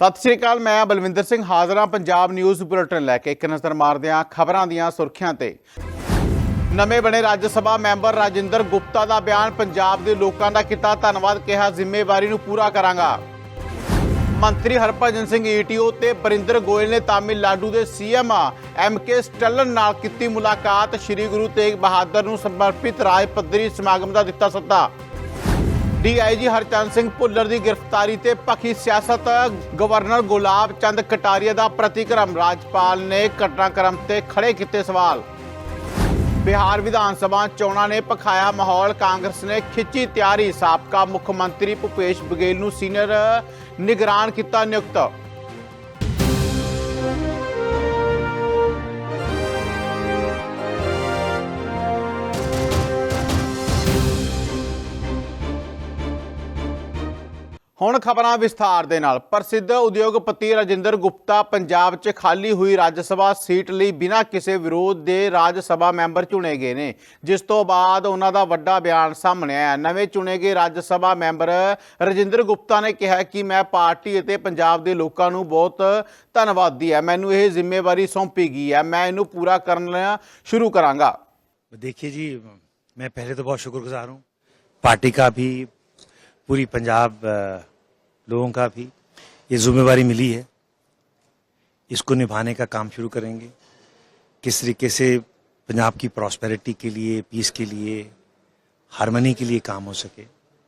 ਸਤਿ ਸ੍ਰੀ ਅਕਾਲ, ਮੈਂ ਬਲਵਿੰਦਰ ਸਿੰਘ ਹਾਜ਼ਰਾਂ ਪੰਜਾਬ ਨਿਊਜ਼ ਬੁਲੇਟਿਨ ਲੈ ਕੇ। ਇੱਕ ਨਜ਼ਰ ਮਾਰਦੇ ਹਾਂ ਖਬਰਾਂ ਦੀਆਂ ਸੁਰਖੀਆਂ ਤੇ। ਨਵੇਂ ਬਣੇ ਰਾਜ ਸਭਾ ਮੈਂਬਰ ਰਾਜਿੰਦਰ ਗੁਪਤਾ ਦਾ ਬਿਆਨ ਪੰਜਾਬ ਦੇ ਲੋਕਾਂ ਦਾ ਕੀਤਾ ਧੰਨਵਾਦ, ਕਿਹਾ ਜ਼ਿੰਮੇਵਾਰੀ ਨੂੰ ਪੂਰਾ ਕਰਾਂਗਾ। ਮੰਤਰੀ ਹਰਭਜਨ ਸਿੰਘ ਈਟੀਓ ਤੇ ਬਰਿੰਦਰ ਗੋਇਲ ਨੇ ਤਾਮਿਲਨਾਡੂ ਦੇ ਸੀਐਮ ਐਮਕੇ ਸਟੈਲਨ ਨਾਲ ਕੀਤੀ ਮੁਲਾਕਾਤ। ਸ੍ਰੀ ਗੁਰੂ ਤੇਗ ਬਹਾਦਰ ਨੂੰ ਸਮਰਪਿਤ ਰਾਜ ਪੱਧਰੀ ਸਮਾਗਮ ਦਾ ਦਿੱਤਾ ਸੱਦਾ। ਡੀਆਈਜੀ ਹਰਚੰਦ ਸਿੰਘ ਭੁੱਲਰ ਦੀ ਗ੍ਰਿਫਤਾਰੀ ਤੇ ਪੱਖੀ ਸਿਆਸਤ ਗਵਰਨਰ ਗੁਲਾਬ ਚੰਦ ਕਟਾਰੀਆ ਦਾ ਪ੍ਰਤੀਕਰਮ। ਰਾਜਪਾਲ ਨੇ ਘਟਨਾਕ੍ਰਮ ਤੇ ਖੜੇ ਕੀਤੇ ਸਵਾਲ। ਬਿਹਾਰ ਵਿਧਾਨ ਸਭਾ ਚੋਣਾਂ ਨੇ ਪਖਾਇਆ ਮਾਹੌਲ। ਕਾਂਗਰਸ ਨੇ ਖਿੱਚੀ ਤਿਆਰੀ। ਸਾਬਕਾ ਮੁੱਖ ਮੰਤਰੀ ਭੁਪੇਸ਼ ਬਘੇਲ ਨੂੰ ਸੀਨੀਅਰ ਨਿਗਰਾਨ ਕੀਤਾ ਨਿਯੁਕਤ ਹੁਣ ਖਬਰਾਂ ਵਿਸਥਾਰ ਦੇ ਨਾਲ ਪ੍ਰਸਿੱਧ ਉਦਯੋਗਪਤੀ ਰਾਜਿੰਦਰ ਗੁਪਤਾ ਪੰਜਾਬ 'ਚ ਖਾਲੀ ਹੋਈ ਰਾਜ ਸਭਾ ਸੀਟ ਲਈ ਬਿਨਾਂ ਕਿਸੇ ਵਿਰੋਧ ਦੇ ਰਾਜ ਸਭਾ ਮੈਂਬਰ ਚੁਣੇ ਗਏ ਨੇ ਜਿਸ ਤੋਂ ਬਾਅਦ ਉਹਨਾਂ ਦਾ ਵੱਡਾ ਬਿਆਨ ਸਾਹਮਣੇ ਆਇਆ ਨਵੇਂ ਚੁਣੇ ਗਏ ਰਾਜ ਸਭਾ ਮੈਂਬਰ ਰਾਜਿੰਦਰ ਗੁਪਤਾ ਨੇ ਕਿਹਾ ਕਿ ਮੈਂ ਪਾਰਟੀ ਅਤੇ ਪੰਜਾਬ ਦੇ ਲੋਕਾਂ ਨੂੰ ਬਹੁਤ ਧੰਨਵਾਦੀ ਹੈ ਮੈਨੂੰ ਇਹ ਜ਼ਿੰਮੇਵਾਰੀ ਸੌਂਪੀ ਗਈ ਹੈ ਮੈਂ ਇਹਨੂੰ ਪੂਰਾ ਕਰਨ ਸ਼ੁਰੂ ਕਰਾਂਗਾ देखिए जी मैं पहले तो बहुत शुक्रगुजार हूँ पार्टी का भी पूरी पंजाब अ, लोगों का भी ये जिम्मेवारी मिली है। इसको निभाने का काम शुरू करेंगे। किस तरीके से पंजाब की प्रॉस्पेरिटी के लिए पीस के लिए हारमनी के लिए काम हो सके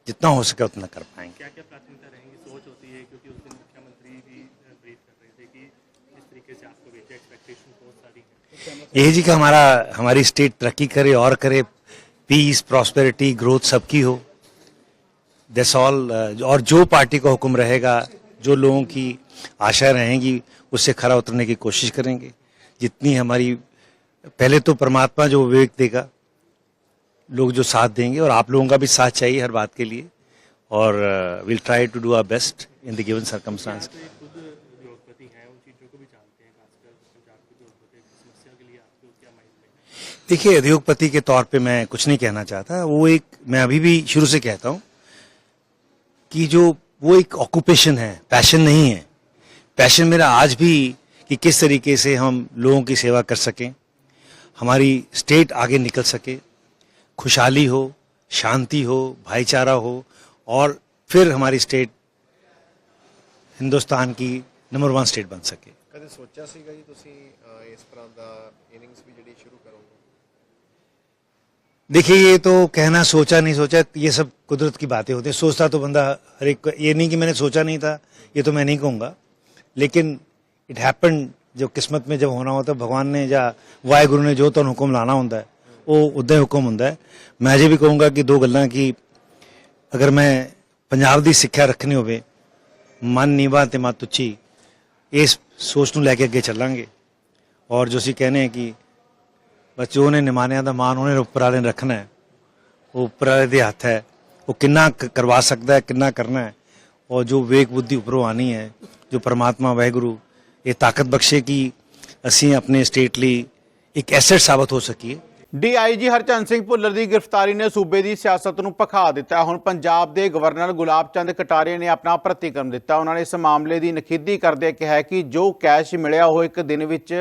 जितना हो सके उतना कर पाएँगे। क्या क्या प्राथमिकता रहेंगी? सोच होती है क्योंकि उस दिन मुख्यमंत्री भी ब्रीफ कर रहे थे कि इस तरीके से आपको बेटे एक्सपेक्टेशन बहुत सारी है। यही जी का हमारा हमारी स्टेट तरक्की करे और करे पीस प्रॉस्पेरिटी ग्रोथ सबकी हो। दैट्स ऑल और जो पार्टी का हुक्म रहेगा, जो लोगों की आशा रहेंगी, उससे खरा उतरने की कोशिश करेंगे। जितनी हमारी, पहले तो परमात्मा जो विवेक देगा, लोग जो साथ देंगे, और आप लोगों का भी साथ चाहिए हर बात के लिए। और will try to do our best in the given circumstances? देखिए, उद्योगपति के तौर पे मैं कुछ नहीं कहना चाहता। वो एक, मैं अभी भी शुरू से कहता हूँ कि जो वो एक ऑक्यूपेशन है पैशन नहीं है पैशन मेरा आज भी कि किस तरीके से हम लोगों की सेवा कर सकें हमारी स्टेट आगे निकल सके खुशहाली हो शांति हो भाईचारा हो और फिर हमारी स्टेट हिंदुस्तान की नंबर वन स्टेट बन सके ਕਦੇ ਸੋਚਿਆ ਸੀਗਾ ਜੀ ਤੁਸੀਂ ਅਹ, ਇਸ ਤਰ੍ਹਾਂ ਦਾ ਇਨਿੰਗਸ ਵੀ ਜਿਹੜੀ ਸ਼ੁਰੂ ਕਰੋਗੇ देखिए ये तो कहना सोचा नहीं सोचा ये सब कुदरत की बातें होती है सोचता तो बंदा हर एक ये नहीं कि मैंने सोचा नहीं था ये तो मैं नहीं कहूँगा लेकिन इट हैपन जो किस्मत में जब होना होता है भगवान ने या ਵਾਹਿਗੁਰੂ ਨੇ ਜੋ ਤੁਹਾਨੂੰ ਹੁਕਮ ਲਾਣਾ ਹੁੰਦਾ ਹੈ ਉਹ ਉਦਾਂ ਹੀ ਹੁਕਮ ਹੁੰਦਾ ਹੈ ਮੈਂ ਅਜੇ ਵੀ ਕਹੂੰਗਾ ਕਿ ਦੋ ਗੱਲਾਂ ਕਿ ਅਗਰ ਮੈਂ ਪੰਜਾਬ ਦੀ ਸਿੱਖਿਆ ਰੱਖਣੀ ਹੋਵੇ ਮਨ ਨੀਵਾ ਤੇ ਮਤ ਉੱਚੀ ਇਸ ਸੋਚ ਨੂੰ ਲੈ ਕੇ ਅੱਗੇ ਚੱਲਾਂਗੇ ਔਰ ਜੋ ਅਸੀਂ ਕਹਿੰਦੇ ਹਾਂ ਕਿ ਬੱਚੇ ਉਹਨੇ ਨਿਮਾਣਿਆਂ ਦਾ ਮਾਨ ਉਹਨੇ ਉੱਪਰ ਵਾਲੇ ਨੇ ਰੱਖਣਾ ਹੈ। ਉਹ ਉੱਪਰ ਵਾਲੇ ਦੇ ਹੱਥ ਹੈ। ਉਹ ਕਿੰਨਾ ਕਰਵਾ ਸਕਦਾ ਹੈ, ਕਿੰਨਾ ਕਰਨਾ ਹੈ। ਔਰ ਜੋ ਵੇਕ ਬੁੱਧੀ ਉੱਪਰੋਂ ਆਣੀ ਹੈ, ਜੋ ਪਰਮਾਤਮਾ, ਵਾਹਿਗੁਰੂ, ਇਹ ਤਾਕਤ ਬਖਸ਼ੇ ਕਿ ਅਸੀਂ ਆਪਣੇ ਸਟੇਟ ਲਈ ਇੱਕ ਐਸੈਟ ਸਾਬਤ ਹੋ ਸਕੀਏ। ਡੀਆਈਜੀ ਹਰਚੰਦ ਸਿੰਘ ਭੁੱਲਰ ਦੀ ਗ੍ਰਿਫਤਾਰੀ ਨੇ ਸੂਬੇ ਦੀ ਸਿਆਸਤ ਨੂੰ ਭਖਾ ਦਿੱਤਾ ਹੈ। ਹੁਣ ਪੰਜਾਬ ਦੇ ਗਵਰਨਰ ਗੁਲਾਬ ਚੰਦ ਕਟਾਰੀਆ ਨੇ ਆਪਣਾ ਪ੍ਰਤੀਕਰਮ ਦਿੱਤਾ ਉਹਨਾਂ ਨੇ ਇਸ ਮਾਮਲੇ ਦੀ ਨਖੇਦੀ ਕਰਦੇ ਕਿਹਾ ਕਿ ਜੋ ਕੈਸ਼ ਮਿਲਿਆ ਉਹ ਇੱਕ ਦਿਨ ਵਿੱਚ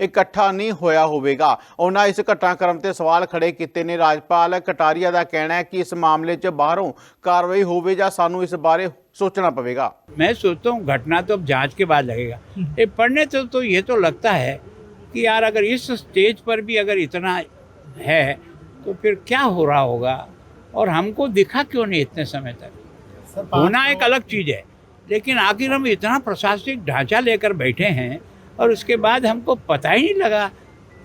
ਇਕੱਠਾ ਨਹੀਂ ਹੋਇਆ ਹੋਵੇਗਾ ਉਹਨਾਂ ਇਸ ਘਟਨਾਕ੍ਰਮ ਤੇ ਸਵਾਲ ਖੜੇ ਕੀਤੇ ਨੇ ਰਾਜਪਾਲ ਕਟਾਰੀਆ ਦਾ ਕਹਿਣਾ ਹੈ ਕਿ ਇਸ ਮਾਮਲੇ 'ਚ ਬਾਹਰੋਂ ਕਾਰਵਾਈ ਹੋਵੇ ਜਾਂ ਸਾਨੂੰ ਇਸ ਬਾਰੇ ਸੋਚਣਾ ਪਵੇਗਾ मैं सोचता हूँ घटना तो अब जांच के बाद लगेगा ये पढ़ने तो तो ये तो लगता है कि यार अगर इस स्टेज पर भी अगर इतना है तो फिर क्या हो रहा होगा? और हमको दिखा क्यों नहीं इतने समय तक? होना एक अलग चीज़ है लेकिन आखिर हम इतना प्रशासनिक ढांचा लेकर बैठे हैं और उसके बाद हमको पता ही नहीं लगा।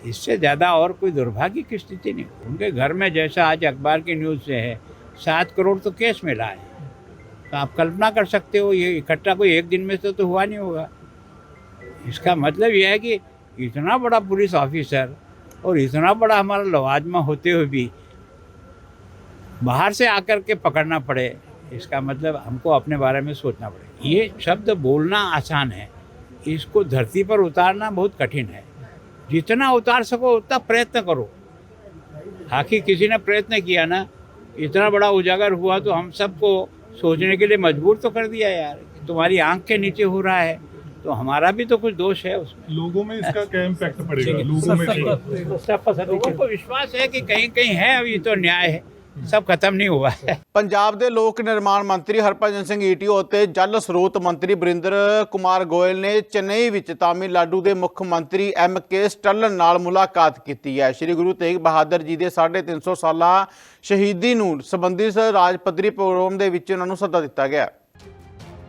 इससे ज़्यादा और कोई दुर्भाग्य की स्थिति नहीं। उनके घर में जैसा आज अखबार की न्यूज़ से है सात करोड़ तो केस मिला है। तो आप कल्पना कर सकते हो ये इकट्ठा कोई एक दिन में से तो हुआ नहीं होगा। इसका मतलब यह है कि इतना बड़ा पुलिस ऑफिसर और इतना बड़ा हमारा लवाजमा होते हुए भी बाहर से आकर के पकड़ना पड़े, इसका मतलब हमको अपने बारे में सोचना पड़े। ये शब्द बोलना आसान है, इसको धरती पर उतारना बहुत कठिन है। जितना उतार सको उतना प्रयत्न करो। आखिर किसी ने प्रयत्न किया ना, इतना बड़ा उजागर हुआ तो हम सबको सोचने के लिए मजबूर तो कर दिया यार तुम्हारी आँख के नीचे हो रहा है। तो हमारा भी तो कुछ दोष है उसमें लोगों में इसका क्या इम्पैक्ट पड़ेगा लोगों में लोगों को विश्वास है कि कहीं कहीं है अभी तो न्याय है सब खत्म नहीं हुआ है ਪੰਜਾਬ ਦੇ ਲੋਕ ਨਿਰਮਾਣ ਮੰਤਰੀ ਹਰਭਜਨ ਸਿੰਘ ਈਟੀਓ ਅਤੇ ਜਲ ਸਰੋਤ ਮੰਤਰੀ ਬਰਿੰਦਰ ਕੁਮਾਰ ਗੋਇਲ ਨੇ ਚੇਨਈ ਵਿੱਚ ਤਾਮਿਲਨਾਡੂ ਦੇ ਮੁੱਖ ਮੰਤਰੀ ਐਮ ਕੇ ਸਟਲਨ ਨਾਲ ਮੁਲਾਕਾਤ ਕੀਤੀ ਹੈ ਸ੍ਰੀ ਗੁਰੂ ਤੇਗ ਬਹਾਦਰ ਜੀ ਦੇ 350 ਸਾਲਾ ਸ਼ਹੀਦੀ ਨੂੰ ਸੰਬੰਧਿਤ ਰਾਜ ਪੱਧਰੀ ਪ੍ਰੋਗਰਾਮ ਦੇ ਵਿੱਚ ਉਹਨਾਂ ਨੂੰ ਸੱਦਾ ਦਿੱਤਾ ਗਿਆ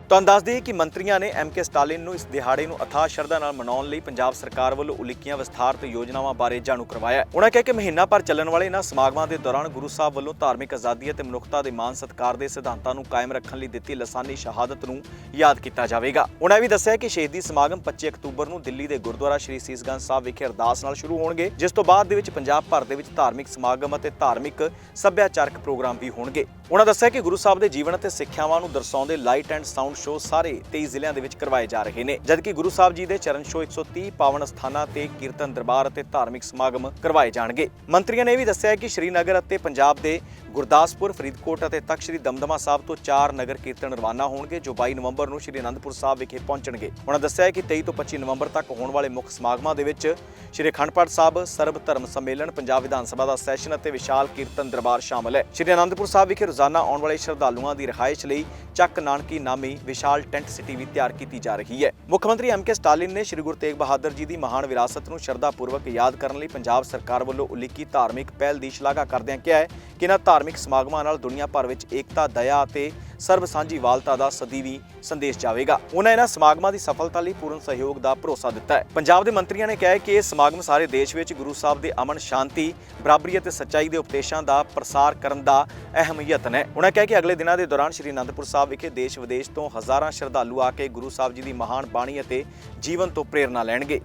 ਤੁਹਾਨੂੰ ਦੱਸ ਦਈਏ ਕਿ ਮੰਤਰੀਆਂ ਨੇ ਐਮ ਕੇ ਸਟਾਲਿਨ ਨੂੰ ਇਸ ਦਿਹਾੜੇ ਨੂੰ ਅਥਾਹ ਸ਼ਰਧਾ ਨਾਲ ਮਨਾਉਣ ਲਈ ਪੰਜਾਬ ਸਰਕਾਰ ਵੱਲੋਂ ਉਲੀਕੀਆਂ ਵਿਸਥਾਰਤ ਯੋਜਨਾਵਾਂ ਬਾਰੇ ਜਾਣੂ ਕਰਵਾਇਆ ਹੈ। ਉਨ੍ਹਾਂ ਕਿਹਾ ਕਿ ਮਹੀਨਾ ਭਰ ਚੱਲਣ ਵਾਲੇ ਇਹਨਾਂ ਸਮਾਗਮਾਂ ਦੇ ਦੌਰਾਨ ਗੁਰੂ ਸਾਹਿਬ ਵੱਲੋਂ ਧਾਰਮਿਕ ਆਜ਼ਾਦੀ ਅਤੇ ਮਨੁੱਖਤਾ ਦੇ ਮਾਨ ਸਤਿਕਾਰ ਦੇ ਸਿਧਾਂਤਾਂ ਨੂੰ ਕਾਇਮ ਰੱਖਣ ਲਈ ਦਿੱਤੀ ਲਸਾਨੀ ਸ਼ਹਾਦਤ ਨੂੰ ਯਾਦ ਕੀਤਾ ਜਾਵੇਗਾ ਉਹਨਾਂ ਇਹ ਵੀ ਦੱਸਿਆ ਕਿ ਸ਼ਹੀਦੀ ਸਮਾਗਮ 25 ਅਕਤੂਬਰ ਨੂੰ ਦਿੱਲੀ ਦੇ ਗੁਰਦੁਆਰਾ ਸ਼੍ਰੀ ਸੀਸਗੰਜ ਸਾਹਿਬ ਵਿਖੇ ਅਰਦਾਸ ਨਾਲ ਸ਼ੁਰੂ ਹੋਣਗੇ, ਜਿਸ ਤੋਂ ਬਾਅਦ ਦੇ ਵਿੱਚ ਪੰਜਾਬ ਭਰ ਦੇ ਵਿੱਚ ਧਾਰਮਿਕ ਸਮਾਗਮ ਅਤੇ ਧਾਰਮਿਕ ਸੱਭਿਆਚਾਰਕ ਪ੍ਰੋਗਰਾਮ ਵੀ ਹੋਣਗੇ ਉਨ੍ਹਾਂ ਦੱਸਿਆ ਕਿ ਗੁਰੂ ਸਾਹਿਬ ਦੇ ਜੀਵਨ ਅਤੇ ਸਿੱਖਿਆਵਾਂ ਨੂੰ ਦਰਸਾਉਂਦੇ ਲਾਈਟ ਐਂਡ ਸਾਊਂਡ ਸ਼ੋਅ ਸਾਰੇ 23 ਜ਼ਿਲ੍ਹਿਆਂ ਦੇ ਵਿੱਚ ਕਰਵਾਏ ਜਾ ਰਹੇ ਨੇ, ਜਦਕਿ ਗੁਰੂ ਸਾਹਿਬ ਜੀ ਦੇ ਚਰਨ ਛੋਹ 130 ਪਾਵਨ ਸਥਾਨਾਂ ਤੇ ਕੀਰਤਨ ਦਰਬਾਰ ਅਤੇ ਧਾਰਮਿਕ ਸਮਾਗਮ ਕਰਵਾਏ ਜਾਣਗੇ। ਮੰਤਰੀਆਂ ਨੇ ਵੀ ਦੱਸਿਆ ਕਿ ਸ਼੍ਰੀਨਗਰ ਅਤੇ ਪੰਜਾਬ ਦੇ ਗੁਰਦਾਸਪੁਰ, ਫਰੀਦਕੋਟ ਅਤੇ ਤਖਤ ਸ਼੍ਰੀ ਦਮਦਮਾ ਸਾਹਿਬ ਤੋਂ ਚਾਰ ਨਗਰ ਕੀਰਤਨ ਰਵਾਨਾ ਹੋਣਗੇ, ਜੋ 22 ਨਵੰਬਰ ਨੂੰ ਸ਼੍ਰੀ ਅਨੰਦਪੁਰ ਸਾਹਿਬ ਵਿਖੇ ਪਹੁੰਚਣਗੇ। ਉਹਨਾਂ ਦੱਸਿਆ ਕਿ 23 ਤੋਂ 25 ਨਵੰਬਰ ਤੱਕ ਹੋਣ ਵਾਲੇ ਮੁੱਖ ਸਮਾਗਮਾਂ ਦੇ ਵਿੱਚ ਸ਼੍ਰੀ ਅਖੰਡ ਪਾਠ ਸਾਹਿਬ, ਸਰਬ ਧਰਮ ਸੰਮੇਲਨ, ਪੰਜਾਬ ਵਿਧਾਨ ਸਭਾ ਦਾ ਸੈਸ਼ਨ ਅਤੇ ਵਿਸ਼ਾਲ ਕੀਰਤਨ ਦਰਬਾਰ ਸ਼ਾਮਲ ਹੈ। ਸ਼੍ਰੀ ਅਨੰਦਪੁਰ ਸਾਹਿਬ ਵਿਖੇ ਰੋਜ਼ਾਨਾ ਆਉਣ ਵਾਲੇ ਸ਼ਰਧਾਲੂਆਂ ਦੀ ਰਿਹਾਇਸ਼ ਲਈ ਚੱਕ ਨਾਨਕੀ ਨਾਮੀ ਵਿਸ਼ਾਲ ਟੈਂਟ ਸਿਟੀ ਵੀ ਤਿਆਰ ਕੀਤੀ ਜਾ ਰਹੀ ਹੈ। ਮੁੱਖ ਮੰਤਰੀ ਐਮ ਕੇ ਸਟਾਲਿਨ ਨੇ ਸ਼੍ਰੀ ਗੁਰੂ ਤੇਗ ਬਹਾਦਰ ਜੀ ਦੀ ਮਹਾਨ ਵਿਰਾਸਤ ਨੂੰ ਸ਼ਰਧਾਪੂਰਵਕ ਯਾਦ ਕਰਨ ਲਈ ਪੰਜਾਬ ਸਰਕਾਰ ਵੱਲੋਂ ਉਲੀਕੀ ਧਾਰਮਿਕ ਪਹਿਲ ਦੀ ਸ਼ਲਾਘਾ ਕਰਦਿਆਂ ਕਿਹਾ ਹੈ ਕਿ ਇਹਨਾਂ ਧਾਰਮਿਕ ਸਮਾਗਮਾਂ ਨਾਲ ਦੁਨੀਆ ਭਰ ਵਿੱਚ ਏਕਤਾ, ਦਇਆ ਅਤੇ ਸਰਬ ਸਾਂਝੀਵਾਲਤਾ ਦਾ ਸਦੀਵੀ ਸੰਦੇਸ਼ ਜਾਵੇਗਾ। ਉਹਨਾਂ ਇਹਨਾਂ ਸਮਾਗਮਾਂ ਦੀ ਸਫਲਤਾ ਲਈ ਪੂਰਨ ਸਹਿਯੋਗ ਦਾ ਭਰੋਸਾ ਦਿੱਤਾ ਹੈ। ਪੰਜਾਬ ਦੇ ਮੰਤਰੀਆਂ ਨੇ ਕਿਹਾ ਹੈ ਕਿ ਇਹ ਸਮਾਗਮ ਸਾਰੇ ਦੇਸ਼ ਵਿੱਚ ਗੁਰੂ ਸਾਹਿਬ ਦੇ ਅਮਨ ਸ਼ਾਂਤੀ, ਬਰਾਬਰੀ ਅਤੇ ਸੱਚਾਈ ਦੇ ਉਪਦੇਸ਼ਾਂ ਦਾ ਪ੍ਰਸਾਰ ਕਰਨ ਦਾ ਅਹਿਮ ਯਤਨ ਹੈ ਉਹਨਾਂ ਕਿਹਾ ਕਿ ਅਗਲੇ ਦਿਨਾਂ ਦੇ ਦੌਰਾਨ ਸ਼੍ਰੀ ਅਨੰਦਪੁਰ ਸਾਹਿਬ ਵਿਖੇ ਦੇਸ਼ ਵਿਦੇਸ਼ ਤੋਂ ਹਜ਼ਾਰਾਂ ਸ਼ਰਧਾਲੂ ਆ ਕੇ ਗੁਰੂ ਸਾਹਿਬ ਜੀ ਦੀ ਮਹਾਨ ਬਾਣੀ ਅਤੇ ਜੀਵਨ ਤੋਂ ਪ੍ਰੇਰਣਾ ਲੈਣਗੇ।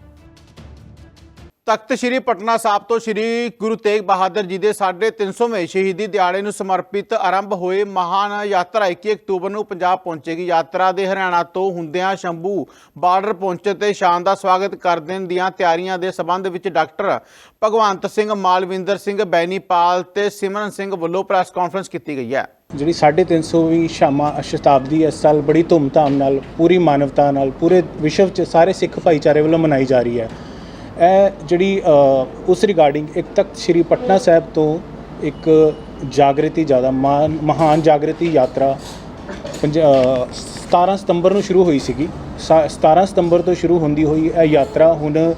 ਤਖਤ ਸ੍ਰੀ ਪਟਨਾ ਸਾਹਿਬ ਤੋਂ ਸ੍ਰੀ ਗੁਰੂ ਤੇਗ ਬਹਾਦਰ ਜੀ ਦੇ 350ਵੇਂ ਸ਼ਹੀਦੀ ਦਿਹਾੜੇ ਨੂੰ ਸਮਰਪਿਤ ਆਰੰਭ ਹੋਏ ਮਹਾਨ ਯਾਤਰਾ 21 ਅਕਤੂਬਰ ਨੂੰ ਪੰਜਾਬ ਪਹੁੰਚੇਗੀ। ਯਾਤਰਾ ਦੇ ਹਰਿਆਣਾ ਤੋਂ ਹੁੰਦਿਆਂ ਸ਼ੰਭੂ ਬਾਰਡਰ ਪਹੁੰਚਣ ਤੇ ਸ਼ਾਨਦਾਰ ਸਵਾਗਤ ਕਰਨ ਦੀਆਂ ਤਿਆਰੀਆਂ ਦੇ ਸਬੰਧ ਵਿੱਚ ਡਾਕਟਰ ਭਗਵੰਤ ਸਿੰਘ, ਮਾਲਵਿੰਦਰ ਸਿੰਘ, ਬੈਨੀਪਾਲ ਤੇ ਸਿਮਰਨ ਸਿੰਘ ਵੱਲੋਂ ਪ੍ਰੈਸ ਕਾਨਫਰੰਸ ਕੀਤੀ ਗਈ ਹੈ। ਜਿਹੜੀ 350ਵੀਂ ਸ਼ਾਮਾ ਸ਼ਤਾਬਦੀ ਇਸ ਸਾਲ ਬੜੀ ਧੂਮਧਾਮ ਨਾਲ, ਪੂਰੀ ਮਾਨਵਤਾ ਨਾਲ, ਪੂਰੇ ਵਿਸ਼ਵ 'ਚ ਸਾਰੇ ਸਿੱਖ ਭਾਈਚਾਰੇ ਵੱਲੋਂ ਮਨਾਈ ਜਾ ਰਹੀ ਹੈ। ਇਹ ਜਿਹੜੀ ਉਸ ਰਿਗਾਰਡਿੰਗ ਇੱਕ ਤਖਤ ਸ੍ਰੀ ਪਟਨਾ ਸਾਹਿਬ ਤੋਂ ਇੱਕ ਜਾਗਰਤੀ ਜ਼ਿਆਦਾ ਮਹਾਨ ਮਹਾਨ ਜਾਗਰਤੀ ਯਾਤਰਾ ਪੰਜ- ਅ, 17 ਸਤੰਬਰ ਨੂੰ ਸ਼ੁਰੂ ਹੋਈ ਸੀਗੀ। ਸਾ- 17 ਸਤੰਬਰ ਤੋਂ ਸ਼ੁਰੂ ਹੁੰਦੀ ਹੋਈ ਇਹ ਯਾਤਰਾ ਹੁਣ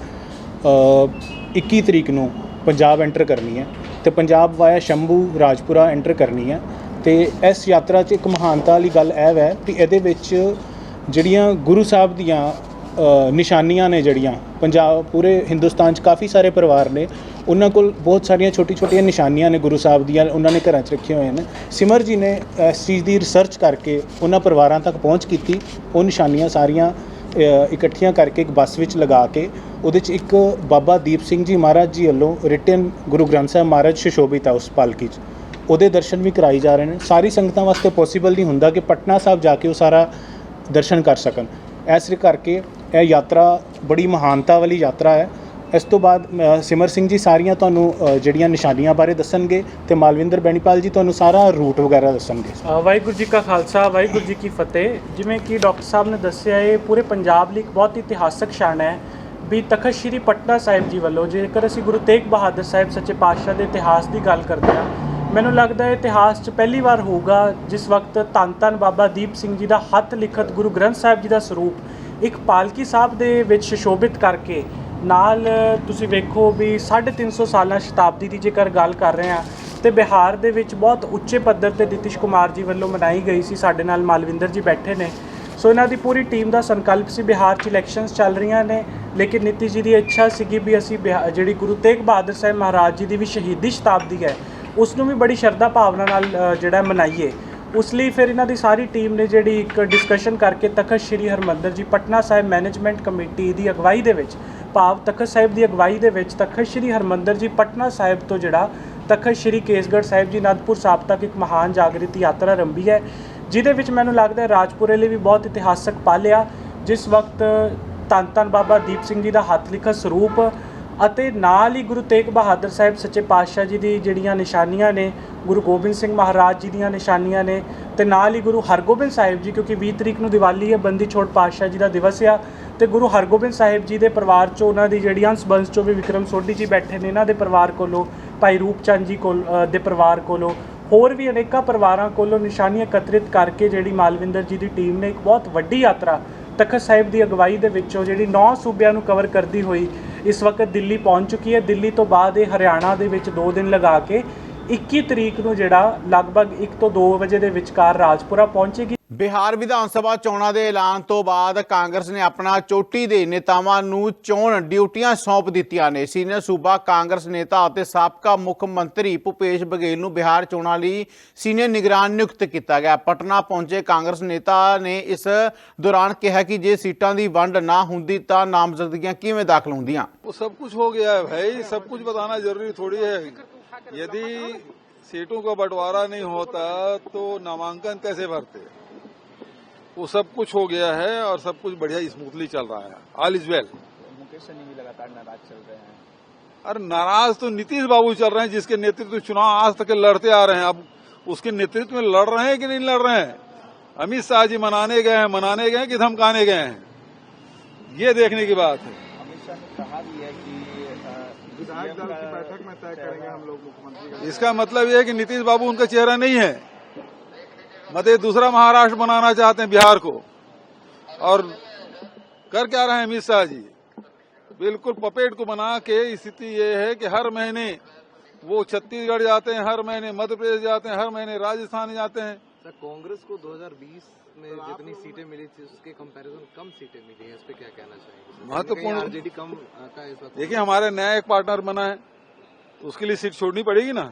ਅ, 21 ਤਰੀਕ ਨੂੰ ਪੰਜਾਬ ਐਂਟਰ ਕਰਨੀ ਹੈ ਤੇ ਪੰਜਾਬ ਵਾਇਆ ਸ਼ੰਭੂ ਰਾਜਪੁਰਾ ਐਂਟਰ ਕਰਨੀ ਹੈ। ਤੇ ਇਸ ਯਾਤਰਾ 'ਚ ਇੱਕ ਮਹਾਨਤਾ ਵਾਲੀ ਗੱਲ ਇਹ ਹੈ ਕਿ ਇਹਦੇ ਵਿੱਚ ਜਿਹੜੀਆਂ ਗੁਰੂ ਸਾਹਿਬ ਦੀਆਂ ਨਿਸ਼ਾਨੀਆਂ ਨੇ ਜਿਹੜੀਆਂ, ਪੰਜਾਬ ਪੂਰੇ ਹਿੰਦੁਸਤਾਨ 'ਚ ਕਾਫੀ ਸਾਰੇ ਪਰਿਵਾਰ ਨੇ, ਉਹਨਾਂ ਕੋਲ ਬਹੁਤ ਸਾਰੀਆਂ ਛੋਟੀ-ਛੋਟੀਆਂ ਨਿਸ਼ਾਨੀਆਂ ਨੇ ਗੁਰੂ ਸਾਹਿਬ ਦੀਆਂ, ਉਹਨਾਂ ਨੇ ਘਰਾਂ 'ਚ ਰੱਖੀਆਂ ਹੋਈਆਂ ਨੇ। ਸਿਮਰ ਜੀ ਨੇ ਇਸ ਚੀਜ਼ ਦੀ ਰਿਸਰਚ ਕਰਕੇ ਉਹਨਾਂ ਪਰਿਵਾਰਾਂ ਤੱਕ ਪਹੁੰਚ ਕੀਤੀ, ਉਹ ਨਿਸ਼ਾਨੀਆਂ ਸਾਰੀਆਂ ਇਕੱਠੀਆਂ ਕਰਕੇ ਇੱਕ ਬੱਸ ਵਿੱਚ ਲਗਾ ਕੇ, ਉਹਦੇ 'ਚ ਇੱਕ ਬਾਬਾ ਦੀਪ ਸਿੰਘ ਜੀ ਮਹਾਰਾਜ ਜੀ ਵੱਲੋਂ ਰਿਟਨ ਗੁਰੂ ਗ੍ਰੰਥ ਸਾਹਿਬ ਮਹਾਰਾਜ ਸ਼ਸ਼ੋਭਿਤ ਆ ਉਸ ਪਾਲਕੀ 'ਚ। ਉਹਦੇ ਦਰਸ਼ਨ ਵੀ ਕਰਾਈ ਜਾ ਰਹੇ ਨੇ। ਸਾਰੀ ਸੰਗਤਾਂ ਵਾਸਤੇ ਪੋਸੀਬਲ ਨਹੀਂ ਹੁੰਦਾ ਕਿ ਪਟਨਾ ਸਾਹਿਬ ਜਾ ਕੇ ਉਹ ਸਾਰਾ ਦਰਸ਼ਨ ਕਰ ਸਕਣ। ਇਸ ਕਰਕੇ ਇਹ ਯਾਤਰਾ ਬੜੀ ਮਹਾਨਤਾ ਵਾਲੀ ਯਾਤਰਾ ਹੈ। ਇਸ ਤੋਂ ਬਾਅਦ ਸਿਮਰ ਸਿੰਘ ਜੀ ਸਾਰੀਆਂ ਤੁਹਾਨੂੰ ਜਿਹੜੀਆਂ ਨਿਸ਼ਾਨੀਆਂ ਬਾਰੇ ਦੱਸਣਗੇ ਤੇ ਮਾਲਵਿੰਦਰ ਬੈਣੀਪਾਲ ਜੀ ਤੁਹਾਨੂੰ ਸਾਰਾ ਰੂਟ ਵਗੈਰਾ ਦੱਸਣਗੇ। ਵਾਹਿਗੁਰੂ ਜੀ ਕਾ ਖਾਲਸਾ, ਵਾਹਿਗੁਰੂ ਜੀ ਕੀ ਫਤਿਹ। ਜਿਵੇਂ ਕਿ ਡਾਕਟਰ ਸਾਹਿਬ ਨੇ ਦੱਸਿਆ, ਇਹ ਪੂਰੇ ਪੰਜਾਬ ਲਈ ਇੱਕ ਬਹੁਤ ਇਤਿਹਾਸਕ ਸ਼ਾਨ ਹੈ ਵੀ ਤਖਤ ਸ੍ਰੀ ਪਟਨਾ ਸਾਹਿਬ ਜੀ ਵੱਲੋਂ ਜੇਕਰ ਅਸੀਂ ਗੁਰੂ ਤੇਗ ਬਹਾਦਰ ਸਾਹਿਬ ਸੱਚੇ ਪਾਤਸ਼ਾਹ ਦੇ ਇਤਿਹਾਸ ਦੀ ਗੱਲ ਕਰਦੇ ਹਾਂ ਮੈਨੂੰ ਲੱਗਦਾ ਹੈ ਇਤਿਹਾਸ 'ਚ ਪਹਿਲੀ ਵਾਰ ਹੋਊਗਾ, ਜਿਸ ਵਕਤ ਧੰਨ ਧੰਨ ਬਾਬਾ ਦੀਪ ਸਿੰਘ ਜੀ ਦਾ ਹੱਥ ਲਿਖਤ ਗੁਰੂ ਗ੍ਰੰਥ ਸਾਹਿਬ ਜੀ ਦਾ ਸਰੂਪ ਇੱਕ ਪਾਲਕੀ ਸਾਹਿਬ ਦੇ ਵਿੱਚ ਸੁਸ਼ੋਭਿਤ ਕਰਕੇ, ਨਾਲ ਤੁਸੀਂ ਵੇਖੋ ਵੀ 350 ਸਾਲਾਂ ਸ਼ਤਾਬਦੀ ਦੀ ਜੇਕਰ ਗੱਲ ਕਰ ਰਹੇ ਹਾਂ, ਤੇ ਬਿਹਾਰ ਦੇ ਵਿੱਚ ਬਹੁਤ ਉੱਚੇ ਪੱਧਰ ਤੇ ਨਿਤਿਸ਼ ਕੁਮਾਰ ਜੀ ਵੱਲੋਂ ਮਨਾਈ ਗਈ ਸੀ, ਸਾਡੇ ਨਾਲ ਮਾਲਵਿੰਦਰ ਜੀ ਬੈਠੇ ਨੇ। ਸੋ ਇਹਨਾਂ ਦੀ ਪੂਰੀ ਟੀਮ ਦਾ ਸੰਕਲਪ ਸੀ, ਬਿਹਾਰ 'ਚ ਇਲੈਕਸ਼ਨਸ ਚੱਲ ਰਹੀਆਂ ਨੇ, ਲੇਕਿਨ ਨਿਤਿਸ਼ ਜੀ ਦੀ ਇੱਛਾ ਸੀਗੀ ਵੀ ਅਸੀਂ ਬਿਹਾ- ਜਿਹੜੀ ਗੁਰੂ ਤੇਗ ਬਹਾਦਰ ਸਾਹਿਬ ਮਹਾਰਾਜ ਜੀ ਦੀ ਵੀ ਸ਼ਹੀਦੀ ਸ਼ਤਾਬਦੀ ਹੈ ਉਸ ਨੂੰ ਵੀ ਬੜੀ ਸ਼ਰਧਾ ਭਾਵਨਾ ਨਾਲ ਜਿਹੜਾ ਮਨਾਈਏ। ਉਸ ਲਈ ਫਿਰ ਇਹਨਾਂ ਦੀ ਸਾਰੀ ਟੀਮ ਨੇ ਜਿਹੜੀ ਇੱਕ ਡਿਸਕਸ਼ਨ ਕਰਕੇ ਤਖਤ ਸ੍ਰੀ ਹਰਮੰਦਰ ਜੀ ਪਟਨਾ ਸਾਹਿਬ ਮੈਨੇਜਮੈਂਟ ਕਮੇਟੀ ਦੀ ਅਗਵਾਈ ਦੇ ਵਿੱਚ, ਭਾਵ ਤਖਤ ਸਾਹਿਬ ਦੀ ਅਗਵਾਈ ਦੇ ਵਿੱਚ ਤਖਤ ਸ੍ਰੀ ਹਰਮੰਦਰ ਜੀ ਪਟਨਾ ਸਾਹਿਬ ਤੋਂ ਜਿਹੜਾ ਤਖਤ ਸ੍ਰੀ ਕੇਸਗੜ੍ਹ ਸਾਹਿਬ ਜੀ ਅਨੰਦਪੁਰ ਸਾਹਿਬ ਤੱਕ ਇੱਕ ਮਹਾਨ ਜਾਗਰਤੀ ਯਾਤਰਾ ਆਰੰਭੀ ਹੈ, ਜਿਹਦੇ ਵਿੱਚ ਮੈਨੂੰ ਲੱਗਦਾ ਹੈ ਰਾਜਪੁਰੇ ਲਈ ਵੀ ਬਹੁਤ ਇਤਿਹਾਸਕ ਪਲ ਆ। ਜਿਸ ਵਕਤ ਧੰਨ ਧੰਨ ਬਾਬਾ ਦੀਪ ਸਿੰਘ ਜੀ ਦਾ ਹੱਥ ਲਿਖਤ ਸਰੂਪ ਅਤੇ ਨਾਲ ਹੀ ਗੁਰੂ ਤੇਗ ਬਹਾਦਰ ਸਾਹਿਬ ਸੱਚੇ ਪਾਤਸ਼ਾਹ ਜੀ ਦੀ ਜਿਹੜੀਆਂ ਨਿਸ਼ਾਨੀਆਂ ਨੇ, ਗੁਰੂ ਗੋਬਿੰਦ ਸਿੰਘ ਮਹਾਰਾਜ ਜੀ ਦੀਆਂ ਨਿਸ਼ਾਨੀਆਂ ਨੇ ਤੇ ਨਾਲ ਹੀ ਗੁਰੂ ਹਰਗੋਬਿੰਦ ਸਾਹਿਬ ਜੀ, ਕਿਉਂਕਿ 20 ਤਰੀਕ ਨੂੰ ਦੀਵਾਲੀ ਹੈ, ਬੰਦੀ ਛੋੜ ਪਾਤਸ਼ਾਹ ਜੀ ਦਾ ਦਿਵਸ ਆ ਤੇ ਗੁਰੂ ਹਰਗੋਬਿੰਦ ਸਾਹਿਬ ਜੀ ਦੇ ਪਰਿਵਾਰ ਚੋਂ ਉਹਨਾਂ ਦੀ ਜਿਹੜੀਆਂ ਅੰਸ਼ ਚੋਂ ਵੀ ਵਿਕਰਮ ਸੋਢੀ ਜੀ ਬੈਠੇ ਨੇ, ਇਹਨਾਂ ਦੇ ਪਰਿਵਾਰ ਕੋਲੋਂ, ਭਾਈ ਰੂਪਚੰਦ ਜੀ ਕੋਲ ਦੇ ਪਰਿਵਾਰ ਕੋਲੋਂ, ਹੋਰ ਵੀ ਅਨੇਕਾਂ ਪਰਿਵਾਰਾਂ ਕੋਲੋਂ ਨਿਸ਼ਾਨੀਆਂ ਇਕੱਤਰਿਤ ਕਰਕੇ ਜਿਹੜੀ ਮਾਲਵਿੰਦਰ ਜੀ ਦੀ ਟੀਮ ਨੇ ਇੱਕ ਬਹੁਤ ਵੱਡੀ ਯਾਤਰਾ ਤਖਤ ਸਾਹਿਬ ਦੀ ਅਗਵਾਈ ਦੇ ਵਿੱਚੋਂ ਜਿਹੜੀ 9 ਸੂਬਿਆਂ ਨੂੰ ਕਵਰ ਕਰਦੀ ਹੋਈ ਇਸ ਵਕਤ ਦਿੱਲੀ ਪਹੁੰਚ ਚੁੱਕੀ ਹੈ। ਦਿੱਲੀ ਤੋਂ ਬਾਅਦ ਇਹ ਹਰਿਆਣਾ ਦੇ ਵਿੱਚ 2 ਦਿਨ ਲਗਾ ਕੇ 21 ਤਰੀਕ ਨੂੰ ਜਿਹੜਾ ਲਗਭਗ 1 ਤੋਂ 2 ਵਜੇ ਦੇ ਵਿਚਕਾਰ ਰਾਜਪੁਰਾ ਪਹੁੰਚੇਗੀ। ਬਿਹਾਰ ਵਿਧਾਨ ਸਭਾ ਚੋਣਾਂ ਦੇ ਐਲਾਨ ਤੋਂ ਬਾਅਦ ਕਾਂਗਰਸ ਨੇ ਆਪਣਾ ਚੋਟੀ ਦੇ ਨੇਤਾਵਾਂ ਨੂੰ ਚੋਣ ਡਿਊਟੀਆਂ ਸੌਂਪ ਦਿੱਤੀਆਂ ਨੇ। ਸੀਨੀਅਰ ਸੂਬਾ ਕਾਂਗਰਸ ਨੇਤਾ ਅਤੇ ਸਾਬਕਾ ਮੁੱਖ ਮੰਤਰੀ ਭੁਪੇਸ਼ ਬਗੇਲ ਨੂੰ ਬਿਹਾਰ ਚੋਣਾਂ ਲਈ ਸੀਨੀਅਰ ਨਿਗਰਾਨ ਨਿਯੁਕਤ ਕੀਤਾ ਗਿਆ। ਪਟਨਾ ਪਹੁੰਚੇ ਕਾਂਗਰਸ ਨੇਤਾ ਨੇ ਇਸ ਦੌਰਾਨ ਕਿਹਾ ਕਿ ਜੇ ਸੀਟਾਂ ਦੀ ਵੰਡ ਨਾ ਹੁੰਦੀ ਤਾਂ ਨਾਮਜ਼ਦਗੀਆਂ ਕਿਵੇਂ ਦਾਖਲ ਹੁੰਦੀਆਂ? ਉਹ ਸਭ ਕੁਝ ਹੋ ਗਿਆ ਹੈ ਭਾਈ। ਸਭ ਕੁਝ ਬਤਾਨਾ ਜ਼ਰੂਰੀ ਥੋੜੀ ਹੈ। यदि सीटों का बंटवारा नहीं होता तो नामांकन कैसे भरते? वो सब कुछ हो गया है और सब कुछ बढ़िया स्मूथली चल रहा है। All is well Mukesh Sahani भी लगातार नाराज़ चल रहे हैं। अरे नाराज़ तो नीतीश बाबू चल रहे हैं जिसके नेतृत्व में चुनाव आज तक लड़ते आ रहे हैं। अब उसके नेतृत्व में लड़ रहे हैं कि नहीं लड़ रहे हैं? अमित शाह जी मनाने गए हैं मनाने गए हैं कि धमकाने गए हैं? ये देखने की बात है। अमित शाह ने कहा भी है कि विधायक दल की बैठक में तय करेंगे हम लोग मुख्यमंत्री इसका मतलब ये है कि नीतीश बाबू उनका चेहरा नहीं है। मतलब ये दूसरा महाराष्ट्र बनाना चाहते हैं बिहार को। और कर क्या रहे हैं अमित शाह जी? बिल्कुल पपेट को बना के स्थिति ये है कि हर महीने वो छत्तीसगढ़ जाते हैं हर महीने मध्य प्रदेश जाते हैं हर महीने राजस्थान जाते हैं। कांग्रेस को 2020 में जितनी सीटें मिली थी उसके कंपैरिजन कम सीटें मिली है इस पे क्या कहना चाहेंगे? महत्वपूर्ण- आरजेडी कम इस वक्त। देखिए हमारे नया एक पार्टनर बना है तो उसके लिए सीट छोड़नी पड़ेगी ना?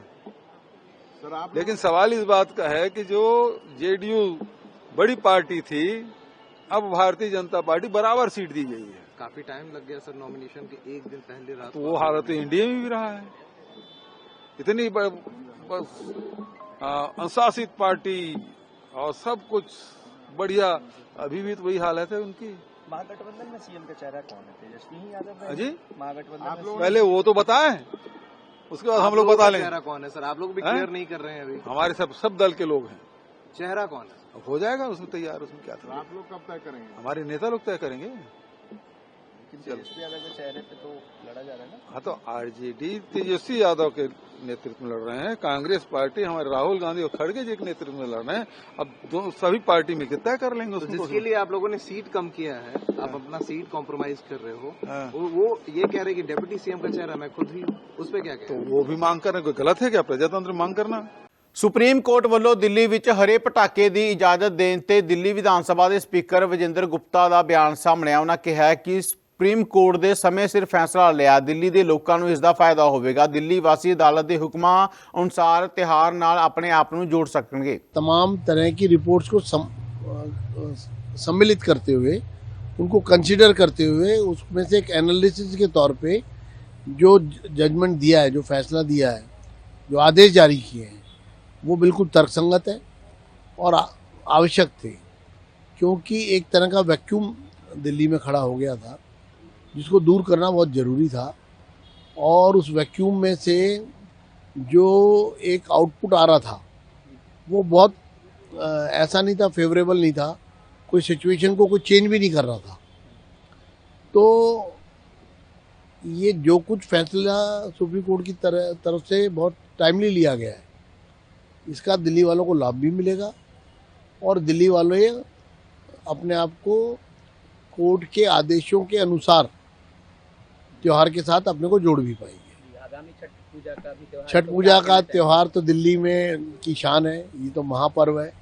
सर आप लेकिन सवाल इस बात का है कि जो जेडीयू बड़ी पार्टी थी अब भारतीय जनता पार्टी बराबर सीट दी गई है। काफ़ी टाइम लग गया सर नॉमिनेशन के एक दिन पहले रात तो वो हालत तो इंडिया में भी रहा है। इतनी बस अनुशासित पार्टी और सब कुछ बढ़िया। अभी भी तो वही हालत है उनकी। महागठबंधन में सीएम का चेहरा कौन है तेजस्वी? यादव हाँ जी। महागठबंधन पहले वो तो बताए उसके बाद हम लोग बता लें। चेहरा कौन है सर? आप लोग भी? क्लियर नहीं कर रहे हैं अभी। हमारे सब सब दल के लोग हैं। चेहरा कौन है? अब हो जाएगा उसमें तैयार उसमें क्या था आप लोग कब तय करेंगे? हमारे नेता लोग तय करेंगे। चेहरे पे तो लड़ा जा रहा है ना हाँ तो आरजेडी तेजस्वी यादव के नेतृत्व में लड़ रहे हैं कांग्रेस पार्टी हमारे राहुल गांधी और खड़गे जी के नेतृत्व में लड़ रहे हैं अब दो सभी पार्टी में तय कर लेंगे तो उसमें जिसके लिए आप लोगों ने सीट कम किया है आप अपना सीट कॉम्प्रोमाइज कर रहे हो हाँ। वो, वो ये कह रहे हैं कि डेप्यूटी सीएम का चेहरा मैं खुद ही हूँ उस पर क्या तो कहें वो भी मांग करना कोई गलत है क्या प्रजातंत्र मांग करना ਸੁਪਰੀਮ ਕੋਰਟ ਵੱਲੋਂ ਦਿੱਲੀ ਵਿੱਚ ਹਰੇ ਪਟਾਕੇ ਦੀ ਇਜਾਜ਼ਤ ਦੇਣ ਤੇ ਦਿੱਲੀ ਵਿਧਾਨ ਸਭਾ ਦੇ ਸਪੀਕਰ ਵਿਜੇਂਦਰ ਗੁਪਤਾ ਦਾ ਬਿਆਨ ਸਾਹਮਣੇ ਆਇਆ ਉਹਨਾਂ ਕਿਹਾ ਕਿ ਸੁਪਰੀਮ ਕੋਰਟ ਦੇ ਸਮੇਂ ਸਿਰ ਫੈਸਲਾ ਲਿਆ ਦਿੱਲੀ ਦੇ ਲੋਕਾਂ ਨੂੰ ਇਸ ਦਾ ਫਾਇਦਾ ਹੋਵੇਗਾ ਦਿੱਲੀ ਵਾਸੀ ਅਦਾਲਤ ਦੇ ਹੁਕਮਾਂ ਅਨੁਸਾਰ ਤਿਹਾਰ ਨਾਲ ਆਪਣੇ ਆਪ ਨੂੰ ਜੋੜ ਸਕਣਗੇ तमाम तरह की रिपोर्ट्स को सम, अ, सम्मिलित करते हुए उनको कंसिडर करते हुए उसमें से एक एनालिसिस के तौर पे जो जजमेंट दिया है जो फैसला दिया है जो आदेश जारी किए हैं वो बिल्कुल तर्कसंगत है और आ- आवश्यक थे क्योंकि एक तरह का वैक्यूम दिल्ली में खड़ा हो गया था जिसको दूर करना बहुत ज़रूरी था। और उस वैक्यूम में से जो एक आउटपुट आ रहा था, वो बहुत ऐसा नहीं था फेवरेबल नहीं था। कोई सिचुएशन को कोई चेंज भी नहीं कर रहा था। तो ये जो कुछ फैसला सुप्रीम कोर्ट की तरह, तरफ़ से बहुत टाइमली लिया गया है। इसका दिल्ली वालों को लाभ भी मिलेगा और दिल्ली वालों अपने आप को कोर्ट के आदेशों के अनुसार त्योहार के साथ अपने को जोड़ भी पाएँगे। छठ पूजा का त्योहार त्यौहार तो दिल्ली में की शान है ये तो महापर्व है।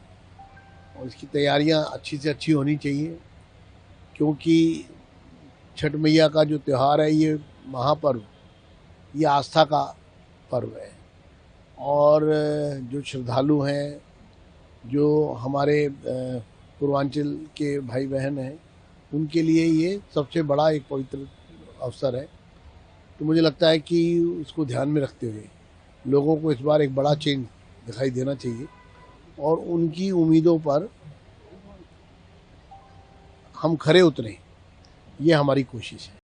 और इसकी तैयारियाँ अच्छी से अच्छी होनी चाहिए क्योंकि छठ मैया का जो त्यौहार है ये महापर्व ये आस्था का पर्व है। और जो श्रद्धालु हैं जो हमारे पूर्वांचल के भाई बहन हैं उनके लिए ये सबसे बड़ा एक पवित्र अवसर है तो मुझे लगता है कि उसको ध्यान में रखते हुए लोगों को इस बार एक बड़ा चेंज दिखाई देना चाहिए और उनकी उम्मीदों पर हम खरे उतरें ये हमारी कोशिश है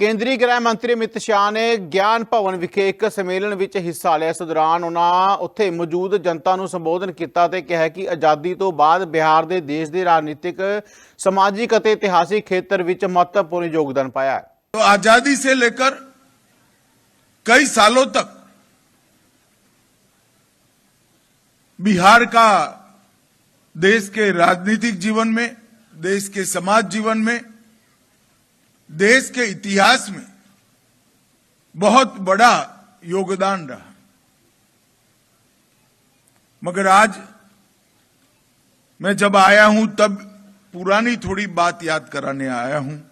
ਕੇਂਦਰੀ ਗ੍ਰਹਿ ਮੰਤਰੀ ਅਮਿਤ ਸ਼ਾਹ ਨੇ ਗਿਆਨ ਭਵਨ ਵਿਖੇ ਇੱਕ ਸੰਮੇਲਨ ਵਿੱਚ ਹਿੱਸਾ ਲਿਆ ਇਸ ਦੌਰਾਨ ਉਹਨਾਂ ਉੱਥੇ ਮੌਜੂਦ ਜਨਤਾ ਨੂੰ ਸੰਬੋਧਨ ਕੀਤਾ ਤੇ ਕਿਹਾ ਕਿ ਆਜ਼ਾਦੀ ਤੋਂ ਬਾਅਦ ਬਿਹਾਰ ਦੇ ਦੇਸ਼ ਦੇ ਰਾਜਨੀਤਿਕ ਸਮਾਜਿਕ ਅਤੇ ਇਤਿਹਾਸਿਕ ਖੇਤਰ ਵਿੱਚ ਮਹੱਤਵਪੂਰਨ ਯੋਗਦਾਨ ਪਾਇਆ ਹੈ तो आज़ादी से लेकर कई सालों तक बिहार का देश के राजनीतिक जीवन में, देश के समाज जीवन में, देश के इतिहास में बहुत बड़ा योगदान रहा। मगर आज मैं जब आया हूँ, तब पुरानी थोड़ी बात याद कराने आया हूँ।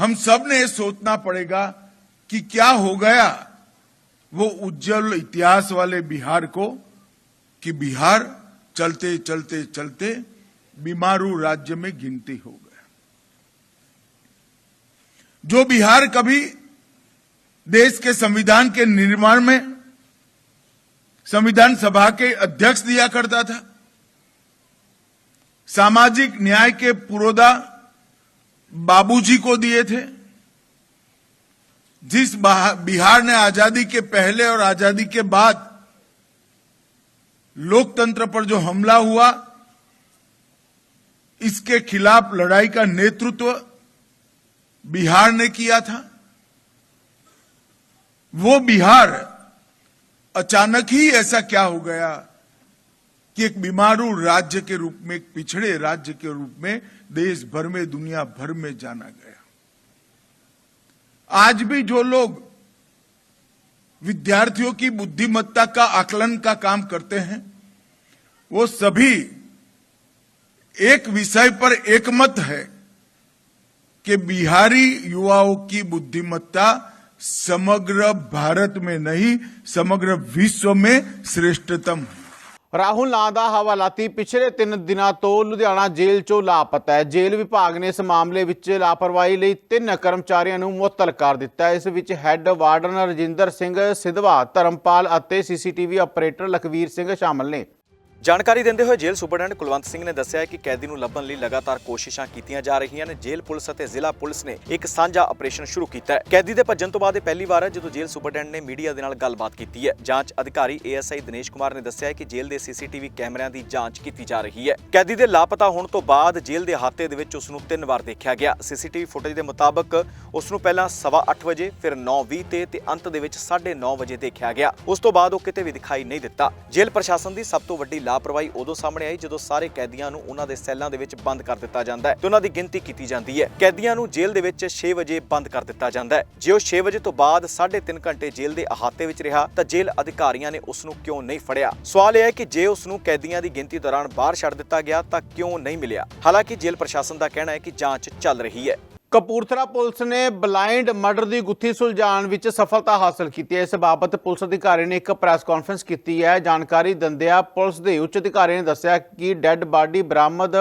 हम सबने सोचना पड़ेगा कि क्या हो गया वो उज्जवल इतिहास वाले बिहार को कि बिहार चलते चलते चलते बीमारू राज्य में गिनती हो गया। जो बिहार कभी देश के संविधान के निर्माण में संविधान सभा के अध्यक्ष दिया करता था, सामाजिक न्याय के पुरोधा बाबूजी को दिए थे। जिस बिहार ने आज़ादी के पहले और आज़ादी के बाद लोकतंत्र पर जो हमला हुआ, इसके खिलाफ लड़ाई का नेतृत्व बिहार ने किया था। वो बिहार अचानक ही ऐसा क्या हो गया कि एक बीमारू राज्य के रूप में, एक पिछड़े राज्य के रूप में देश भर में, दुनिया भर में जाना गया। आज भी जो लोग विद्यार्थियों की बुद्धिमत्ता का आकलन का काम करते हैं, वो सभी एक विषय पर एकमत है कि बिहारी युवाओं की बुद्धिमत्ता समग्र भारत में नहीं, समग्र विश्व में श्रेष्ठतम है। ਰਾਹੁਲ ਨਾਂ ਦਾ ਹਵਾਲਾਤੀ ਪਿਛਲੇ 3 ਦਿਨਾਂ ਤੋਂ ਲੁਧਿਆਣਾ ਜੇਲ੍ਹ 'ਚੋਂ ਲਾਪਤਾ ਹੈ। ਜੇਲ੍ਹ ਵਿਭਾਗ ਨੇ ਇਸ ਮਾਮਲੇ ਵਿੱਚ ਲਾਪਰਵਾਹੀ ਲਈ ਤਿੰਨ ਕਰਮਚਾਰੀਆਂ ਨੂੰ ਮੁਅੱਤਲ ਕਰ ਦਿੱਤਾ ਹੈ। ਇਸ ਵਿੱਚ ਹੈੱਡ ਵਾਰਡਨ ਰਜਿੰਦਰ ਸਿੰਘ ਸਿਧਵਾ, ਧਰਮਪਾਲ ਅਤੇ ਸੀਸੀਟੀਵੀ ਆਪਰੇਟਰ ਲਖਵੀਰ ਸਿੰਘ ਸ਼ਾਮਲ ਨੇ। ਜਾਣਕਾਰੀ ਦਿੰਦੇ ਹੋਏ ਜੇਲ੍ਹ ਸੁਪਰਡੈਂਟ ਕੁਲਵੰਤ ਸਿੰਘ ਨੇ ਦੱਸਿਆ ਕਿ ਕੈਦੀ ਨੂੰ ਲੱਭਣ ਲਈ ਲਗਾਤਾਰ ਕੋਸ਼ਿਸ਼ਾਂ ਕੀਤੀਆਂ ਜਾ ਰਹੀਆਂ ਨੇ। ਜੇਲ੍ਹ ਪੁਲਿਸ ਅਤੇ ਜ਼ਿਲ੍ਹਾ ਪੁਲਿਸ ਨੇ ਇੱਕ ਸਾਂਝਾ ਆਪਰੇਸ਼ਨ ਸ਼ੁਰੂ ਕੀਤਾ ਹੈ। ਕੈਦੀ ਦੇ ਭੱਜਣ ਤੋਂ ਬਾਅਦ ਇਹ ਪਹਿਲੀ ਵਾਰ ਹੈ ਜਦੋਂ ਜੇਲ੍ਹ ਸੁਪਰਡੈਂਟ ਨੇ ਮੀਡੀਆ ਦੇ ਨਾਲ ਗੱਲਬਾਤ ਕੀਤੀ ਹੈ। ਜਾਂਚ ਅਧਿਕਾਰੀ ਏਐਸਆਈ ਦਿਨੇਸ਼ ਕੁਮਾਰ ਨੇ ਦੱਸਿਆ ਕਿ ਜੇਲ੍ਹ ਦੇ ਸੀਸੀਟੀਵੀ ਕੈਮਰਿਆਂ ਦੀ ਜਾਂਚ ਕੀਤੀ ਜਾ ਰਹੀ ਹੈ। ਕੈਦੀ ਦੇ ਲਾਪਤਾ ਹੋਣ ਤੋਂ ਬਾਅਦ ਜੇਲ੍ਹ ਦੇ ਹਾਤੇ ਦੇ ਵਿੱਚ ਉਸ ਨੂੰ ਤਿੰਨ ਵਾਰ ਦੇਖਿਆ ਗਿਆ। ਸੀਸੀਟੀਵੀ ਫੁਟੇਜ ਦੇ ਮੁਤਾਬਕ ਉਸ ਨੂੰ ਪਹਿਲਾਂ 8:30 ਵਜੇ, ਫਿਰ 9:20 ਤੇ ਤੇ ਅੰਤ ਦੇ ਵਿੱਚ 9:30 ਵਜੇ ਦੇਖਿਆ ਗਿਆ। ਉਸ ਤੋਂ ਬਾਅਦ ਉਹ ਕਿਤੇ ਵੀ ਦਿਖਾਈ ਨਹੀਂ ਦਿੱਤਾ। ਜੇਲ੍ਹ ਪ੍ਰਸ਼ਾਸਨ ਦੀ ਸਭ ਤੋਂ ਵੱਡੀ ਲਾਪਰਵਾਹੀ ਉਦੋਂ ਸਾਹਮਣੇ ਆਈ ਜਦੋਂ ਸਾਰੇ ਕੈਦੀਆਂ ਨੂੰ ਉਹਨਾਂ ਦੇ ਸੈੱਲਾਂ ਦੇ ਵਿੱਚ ਬੰਦ ਕਰ ਦਿੱਤਾ ਜਾਂਦਾ ਹੈ ਤੇ ਉਹਨਾਂ ਦੀ ਗਿਣਤੀ ਕੀਤੀ ਜਾਂਦੀ ਹੈ। ਕੈਦੀਆਂ ਨੂੰ ਜੇਲ੍ਹ ਦੇ ਵਿੱਚ 6 ਵਜੇ ਬੰਦ ਕਰ ਦਿੱਤਾ ਜਾਂਦਾ ਹੈ। ਜੇ ਉਹ 6 ਵਜੇ ਤੋਂ ਬਾਅਦ 3.5 ਘੰਟੇ ਜੇਲ੍ਹ ਦੇ ਅਹਾਤੇ ਵਿੱਚ ਰਿਹਾ ਤਾਂ ਜੇਲ੍ਹ ਅਧਿਕਾਰੀਆਂ ਨੇ ਉਸ ਨੂੰ ਕਿਉਂ ਨਹੀਂ ਫੜਿਆ? ਸਵਾਲ ਇਹ ਹੈ ਕਿ ਜੇ ਉਸ ਨੂੰ ਕੈਦੀਆਂ ਦੀ ਗਿਣਤੀ ਦੌਰਾਨ ਬਾਹਰ ਛੱਡ ਦਿੱਤਾ ਗਿਆ ਤਾਂ ਕਿਉਂ ਨਹੀਂ ਮਿਲਿਆ? ਹਾਲਾਂਕਿ ਜੇਲ੍ਹ ਪ੍ਰਸ਼ਾਸਨ ਦਾ ਕਹਿਣਾ ਹੈ ਕਿ ਜਾਂਚ ਚੱਲ ਰਹੀ ਹੈ। ਕਪੂਰਥਲਾ ਪੁਲਿਸ ਨੇ ਬਲਾਈਂਡ ਮਰਡਰ ਦੀ ਗੁੱਥੀ ਸੁਲਝਾਉਣ ਵਿੱਚ ਸਫਲਤਾ ਹਾਸਲ ਕੀਤੀ ਹੈ। ਇਸ ਬਾਬਤ ਪੁਲਿਸ ਅਧਿਕਾਰੀ ਨੇ ਇੱਕ ਪ੍ਰੈਸ ਕਾਨਫਰੰਸ ਕੀਤੀ ਹੈ। ਜਾਣਕਾਰੀ ਦਿੰਦਿਆਂ ਪੁਲਿਸ ਦੇ ਉੱਚ ਅਧਿਕਾਰੀ ਨੇ ਦੱਸਿਆ ਕਿ ਡੈੱਡ ਬਾਡੀ ਬਰਾਮਦ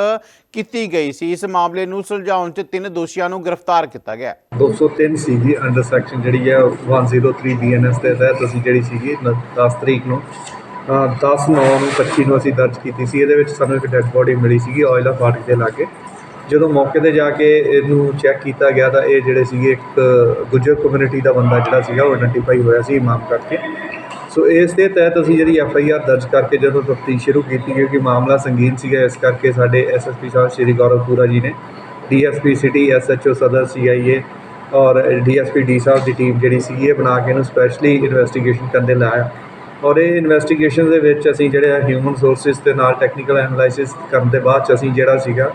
ਕੀਤੀ ਗਈ ਸੀ। ਇਸ ਮਾਮਲੇ ਨੂੰ ਸੁਲਝਾਉਣ 'ਚ ਤਿੰਨ ਦੋਸ਼ੀਆਂ ਨੂੰ ਗ੍ਰਿਫਤਾਰ ਕੀਤਾ ਗਿਆ 203 ਸੀਗੀ ਅੰਡਰ ਸੈਕਸ਼ਨ ਜਿਹੜੀ ਹੈ 103 ਬੀਐਨਐਸ ਦੇ ਤਹਿਤ ਅਸੀਂ ਜਿਹੜੀ ਸੀਗੀ 10 ਤਰੀਕ ਨੂੰ ਅ, 10 9 ਨੂੰ 25 ਨੂੰ ਅਸੀਂ ਦਰਜ ਕੀਤੀ ਸੀ। ਇਹਦੇ ਵਿੱਚ ਸਾਨੂੰ ਇੱਕ ਡੈੱਡ ਬੋਡੀ ਮਿਲੀ ਸੀਗੀ ਆਇਲ ਆਫ ਫਾਟਕ ਦੇ ਲਾਗੇ। ਜਦੋਂ ਮੌਕੇ ਤੇ ਜਾ ਕੇ ਇਹਨੂੰ ਚੈੱਕ ਕੀਤਾ ਗਿਆ ਤਾਂ ਇਹ ਜਿਹੜੇ ਸੀਗੇ ਇੱਕ ਗੁੱਜਰ ਕਮਿਊਨਿਟੀ ਦਾ ਬੰਦਾ ਜਿਹੜਾ ਸੀਗਾ ਉਹ ਆਇਡੈਂਟੀਫਾਈ ਹੋਇਆ ਸੀ ਇਮਾਮ ਕਰਕੇ। ਸੋ ਇਸ ਦੇ ਤਹਿਤ ਅਸੀਂ ਜਿਹੜੀ ਐਫ ਆਈ ਆਰ ਦਰਜ ਕਰਕੇ ਜਦੋਂ ਤਫਤੀਸ਼ ਸ਼ੁਰੂ ਕੀਤੀ ਕਿਉਂਕਿ ਮਾਮਲਾ ਸੰਗੀਨ ਸੀਗਾ, ਇਸ ਕਰਕੇ ਸਾਡੇ ਐਸਐਸਪੀ ਸਾਹਿਬ ਸ਼੍ਰੀ ਗੌਰਵਪੁਰਾ ਜੀ ਨੇ D S P city SHO ਸਦਰ ਸੀ ਆਈ ਏ ਔਰ ਡੀ ਐੱਸ ਪੀ ਡੀ ਸਾਹਿਬ ਦੀ ਟੀਮ ਜਿਹੜੀ ਸੀ ਇਹ ਬਣਾ ਕੇ ਇਹਨੂੰ ਸਪੈਸ਼ਲੀ ਇਨਵੈਸਟੀਗੇਸ਼ਨ ਕਰਨ ਦੇ ਲਾਇਆ ਔਰ ਇਹ ਇਨਵੈਸਟੀਗੇਸ਼ਨ ਦੇ ਵਿੱਚ ਅਸੀਂ ਜਿਹੜੇ ਹਿਊਮਨ ਸੋਰਸਿਸ ਦੇ ਨਾਲ ਟੈਕਨੀਕਲ ਐਨਾਲਾਈਸਿਸ ਕਰਨ ਦੇ ਬਾਅਦ ਚ ਅਸੀਂ ਜਿਹੜਾ ਸੀਗਾ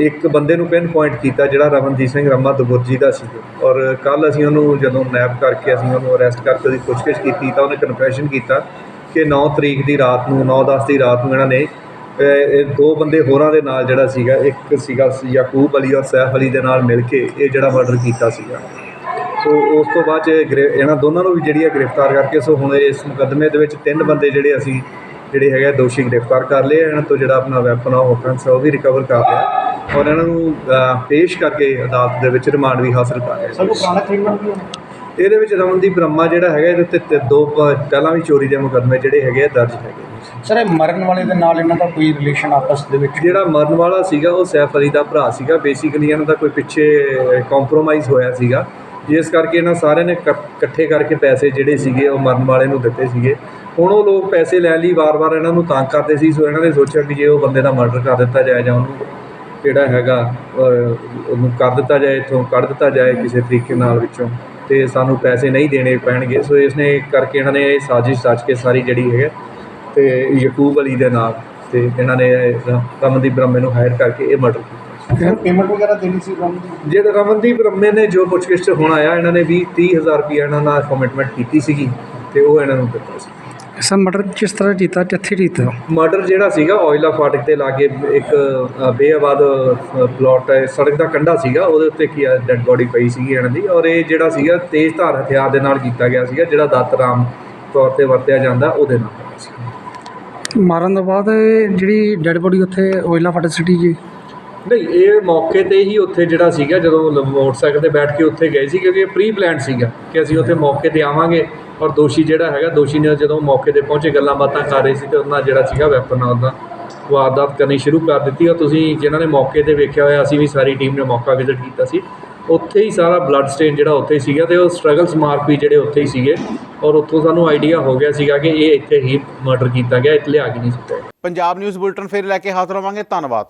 ਇੱਕ ਬੰਦੇ ਨੂੰ ਪਿਨ ਪੁਆਇੰਟ ਕੀਤਾ ਜਿਹੜਾ ਰਮਨਜੀਤ ਸਿੰਘ ਰਮਾ ਦਬੁਰਜੀ ਦਾ ਸੀ ਔਰ ਕੱਲ ਅਸੀਂ ਉਹਨੂੰ ਜਦੋਂ ਨੈਪ ਕਰਕੇ ਅਸੀਂ ਉਹਨੂੰ ਅਰੈਸਟ ਕਰਕੇ ਉਹਦੀ ਪੁੱਛਗਿੱਛ ਕੀਤੀ ਤਾਂ ਉਹਨੇ ਕਨਫੈਸ਼ਨ ਕੀਤਾ ਕਿ 9 ਤਰੀਕ ਦੀ ਰਾਤ ਨੂੰ 9-10 ਦੀ ਰਾਤ ਨੂੰ ਇਹਨਾਂ ਨੇ ਇਹ ਦੋ ਬੰਦੇ ਹੋਰਾਂ ਦੇ ਨਾਲ ਜਿਹੜਾ ਸੀਗਾ, ਇੱਕ ਸੀਗਾ ਯਾਕੂਬ ਅਲੀ ਔਰ ਸੈਫ ਅਲੀ ਦੇ ਨਾਲ ਮਿਲ ਕੇ ਇਹ ਜਿਹੜਾ ਮਰਡਰ ਕੀਤਾ ਸੀਗਾ। ਸੋ ਉਸ ਤੋਂ ਬਾਅਦ 'ਚ ਗ੍ਰਿ- ਇਹਨਾਂ ਦੋਨਾਂ ਨੂੰ ਵੀ ਜਿਹੜੀ ਹੈ ਗ੍ਰਿਫਤਾਰ ਕਰਕੇ, ਸੋ ਹੁਣ ਇਸ ਮੁਕੱਦਮੇ ਦੇ ਵਿੱਚ ਤਿੰਨ ਬੰਦੇ ਜਿਹੜੇ ਅਸੀਂ, ਜਿਹੜੇ ਹੈਗੇ ਦੋਸ਼ੀ ਗ੍ਰਿਫਤਾਰ ਕਰ ਲਏ ਇਹਨਾਂ ਤੋਂ ਜਿਹੜਾ ਆਪਣਾ ਵੈਪਨ ਆ ਆਫੈਂਸ ਉਹ ਵੀ ਰਿਕਵਰ ਕਰ ਲਿਆ। ਔਰ ਇਹਨਾਂ ਨੂੰ ਪੇਸ਼ ਕਰਕੇ ਅਦਾਲਤ ਦੇ ਵਿੱਚ ਰਿਮਾਂਡ ਵੀ ਹਾਸਲ ਕਰ ਲਿਆ ਸਰ ਉਹ ਪੁਰਾਣਾ ਕ੍ਰਿਮੀਨਲ ਵੀ ਇਹਦੇ ਵਿੱਚ ਰਮਨਦੀਪ ਬ੍ਰਹਮਾ ਜਿਹੜਾ ਹੈਗਾ ਇਹਦੇ ਉੱਤੇ ਤੇ ਦੋ ਪਹਿਲਾਂ ਵੀ ਚੋਰੀ ਦੇ ਮੁਕੱਦਮੇ ਜਿਹੜੇ ਹੈਗੇ ਆ ਦਰਜ ਹੈਗੇ। ਸਰ ਇਹ ਮਰਨ ਵਾਲੇ ਦੇ ਨਾਲ ਇਹਨਾਂ ਦਾ ਕੋਈ ਰਿਲੇਸ਼ਨ ਆਪਸ ਦੇ ਵਿੱਚ? ਜਿਹੜਾ ਮਰਨ ਵਾਲਾ ਸੀਗਾ ਉਹ ਸੈਫ ਅਲੀ ਦਾ ਭਰਾ ਸੀਗਾ। ਬੇਸਿਕਲੀ ਇਹਨਾਂ ਦਾ ਕੋਈ ਪਿੱਛੇ ਕੰਪਰੋਮਾਈਜ਼ ਹੋਇਆ ਸੀਗਾ। ਜਿਸ ਕਰਕੇ ਇਹਨਾਂ ਸਾਰਿਆਂ ਨੇ ਇਕੱਠੇ ਕਰਕੇ ਪੈਸੇ ਜਿਹੜੇ ਸੀਗੇ ਉਹ ਮਰਨ ਵਾਲੇ ਨੂੰ ਦਿੱਤੇ ਸੀਗੇ। ਹੁਣ ਉਹ ਲੋਕ ਪੈਸੇ ਲੈਣ ਲਈ ਵਾਰ-ਵਾਰ ਇਹਨਾਂ ਨੂੰ ਤੰਗ ਕਰਦੇ ਸੀ। ਸੋ ਇਹਨਾਂ ਨੇ ਸੋਚਿਆ ਕਿ ਜੇ ਉਹ ਬੰਦੇ ਦਾ ਮਰਡਰ ਕਰ ਦਿੱਤਾ ਜਾਏ ਜਾਂ ਉਹਨੂੰ ਜਿਹੜਾ ਹੈਗਾ ਉਹਨੂੰ ਕਰ ਦਿੱਤਾ ਜਾਏ ਇੱਥੋਂ ਕੱਢ ਦਿੱਤਾ ਜਾਏ ਕਿਸੇ ਤਰੀਕੇ ਨਾਲ ਵਿੱਚੋਂ ਤੇ ਸਾਨੂੰ ਪੈਸੇ ਨਹੀਂ ਦੇਣੇ ਪੈਣਗੇ। ਸੋ ਇਸ ਨੇ ਕਰਕੇ ਇਹਨਾਂ ਨੇ ਇਹ ਸਾਜ਼ਿਸ਼ ਰਚ ਕੇ ਸਾਰੀ ਜਿਹੜੀ ਹੈ ਤੇ ਯਕੂਬ ਅਲੀ ਦੇ ਨਾਲ ਤੇ ਇਹਨਾਂ ਨੇ ਰਮਨਦੀਪ ਬ੍ਰਹਮੇ ਨੂੰ ਹਾਇਰ ਕਰਕੇ ਇਹ ਮਰਡਰ ਕੀਤਾ। ਪੇਮੈਂਟ ਵਗੈਰਾ ਦੇਣੀ ਸੀ ਜਿਹੜਾ ਰਮਨਦੀਪ ਬ੍ਰਹਮੇ ਨੇ ਜੋ ਪੁੱਛਗਿੱਛ ਹੁਣ ਆਇਆ ਇਹਨਾਂ ਨੇ 20 30000 ਰੁਪਏ ਇਹਨਾਂ ਨਾਲ ਕਮਿਟਮੈਂਟ ਕੀਤੀ ਸੀਗੀ ਤੇ ਉਹ ਇਹਨਾਂ ਨੂੰ ਦਿੱਤਾ ਸੀ। ਸਰ ਮਰਡਰ ਕਿਸ ਤਰ੍ਹਾਂ ਕੀਤਾ ਕਿੱਥੇ ਕੀਤਾ ਮਰਡਰ ਜਿਹੜਾ ਸੀਗਾ ਆਇਲਾ ਫਾਟਕ ਦੇ ਲਾਗੇ ਇੱਕ ਅ, ਬੇਆਬਾਦ ਪਲਾਟ ਸੜਕ ਦਾ ਕੰਢਾ ਸੀਗਾ ਉਹਦੇ ਉੱਤੇ ਕੀ ਡੈੱਡ ਬੋਡੀ ਪਈ ਸੀਗੀ ਇਹਨਾਂ ਦੀ ਔਰ ਇਹ ਜਿਹੜਾ ਸੀਗਾ ਤੇਜ਼ ਧਾਰ ਹਥਿਆਰ ਦੇ ਨਾਲ ਕੀਤਾ ਗਿਆ ਸੀਗਾ ਜਿਹੜਾ ਦਾਤਰਾਮ ਤੌਰ ਤੇ ਵਰਤਿਆ ਜਾਂਦਾ ਉਹਦੇ ਨਾਲ ਹੋਇਆ ਸੀ। ਮਾਰਨ ਤੋਂ ਬਾਅਦ ਜਿਹੜੀ ਡੈਡ ਬੋਡੀ ਉੱਥੇ ਓਇਲਾ ਫਾਟਕ ਸਿਟੀ ਜੀ ਨਹੀਂ ਇਹ ਮੌਕੇ ਤੇ ਹੀ ਉੱਥੇ ਜਿਹੜਾ ਸੀਗਾ ਜਦੋਂ ਲ- ਮੋਟਰਸਾਈਕਲ ਤੇ ਬੈਠ ਕੇ ਉੱਥੇ ਗਏ ਸੀ ਕਿਉਂਕਿ ਇਹ ਪ੍ਰੀ ਪਲਾਨ ਸੀਗਾ ਕਿ ਅਸੀਂ ਉੱਥੇ ਮੌਕੇ ਤੇ ਆਵਾਂਗੇ। ਔਰ ਦੋਸ਼ੀ ਜਿਹੜਾ ਹੈਗਾ, ਦੋਸ਼ੀ ਨੇ ਜਦੋਂ ਮੌਕੇ ਤੇ ਪਹੁੰਚੇ, ਗੱਲਾਂ ਬਾਤਾਂ ਕਰ ਰਹੇ ਸੀ ਤੇ ਉਹਨਾਂ ਜਿਹੜਾ ਸੀਗਾ ਵੈਪਨ ਨਾਲ ਉਹਦਾ ਵਾਰਦਾਤ ਕਰਨੀ ਸ਼ੁਰੂ ਕਰ ਦਿੱਤੀ ਔਰ ਤੁਸੀਂ ਜਿਨ੍ਹਾਂ ਨੇ ਮੌਕੇ ਤੇ ਵੇਖਿਆ ਹੋਇਆ, ਅਸੀਂ ਵੀ ਸਾਰੀ ਟੀਮ ਨੇ ਮੌਕਾ ਵਿਜ਼ਿਟ ਕੀਤਾ ਸੀ। ਉੱਥੇ ਹੀ ਸਾਰਾ ਬਲੱਡ ਸਟੇਨ ਜਿਹੜਾ ਉੱਥੇ ਹੀ ਸੀਗਾ ਤੇ ਉਹ ਸਟਰਗਲਸ ਮਾਰਕ ਵੀ ਜਿਹੜੇ ਉੱਥੇ ਹੀ ਸੀਗੇ ਔਰ ਉੱਥੋਂ ਸਾਨੂੰ ਆਈਡੀਆ ਹੋ ਗਿਆ ਸੀਗਾ ਕਿ ਇਹ ਇੱਥੇ ਹੀ ਮਰਡਰ ਕੀਤਾ ਗਿਆ, ਇੱਥੇ ਲਿਆ ਕੇ ਨਹੀਂ ਸੁੱਟਿਆ। ਪੰਜਾਬ ਨਿਊਜ਼ ਬੁਲਟਨ ਫਿਰ ਲੈ ਕੇ ਹਾਜ਼ਰ ਹੋਵਾਂਗੇ, ਧੰਨਵਾਦ।